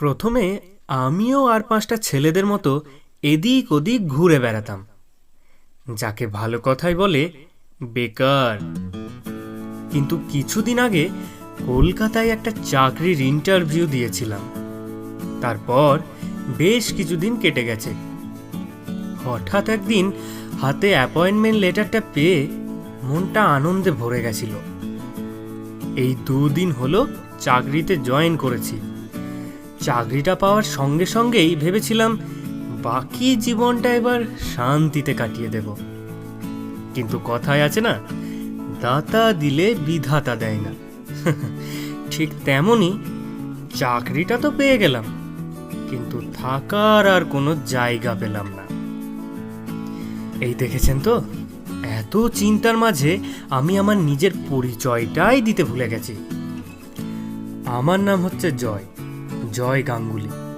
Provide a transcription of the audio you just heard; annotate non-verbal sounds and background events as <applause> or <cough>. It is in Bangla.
প্রথমে আমিও আর পাঁচটা ছেলেদের মতো এদিক ওদিক ঘুরে বেড়াতাম। যাকে ভালো কথাই বলে বেকার। কিন্তু কিছুদিন আগে কলকাতায় একটা চাকরির ইন্টারভিউ দিয়েছিলাম। তারপর বেশ কিছুদিন কেটে গেছে। হঠাৎ একদিন হাতে অ্যাপয়েন্টমেন্ট লেটারটা পেয়ে মনটা আনন্দে ভরে গেছিল। এই দুদিন হলো চাকরিতে জয়েন করেছি। চাকরিটা পাওয়ার সঙ্গে সঙ্গেই ভেবেছিলাম বাকি জীবনটা এবার শান্তিতে কাটিয়ে দেব। কিন্তু কথায় আছে না, দাতা দিলে বিধাতা দেয় না। <laughs> ঠিক তেমনই চাকরিটা তো পেয়ে গেলাম, কিন্তু থাকার আর কোনো জায়গা পেলাম না। এই দেখেছেন তো, এত চিন্তার মাঝে আমি আমার নিজের পরিচয়টাই দিতে ভুলে গেছি। আমার নাম হচ্ছে জয়। জয় গাঙ্গুলি।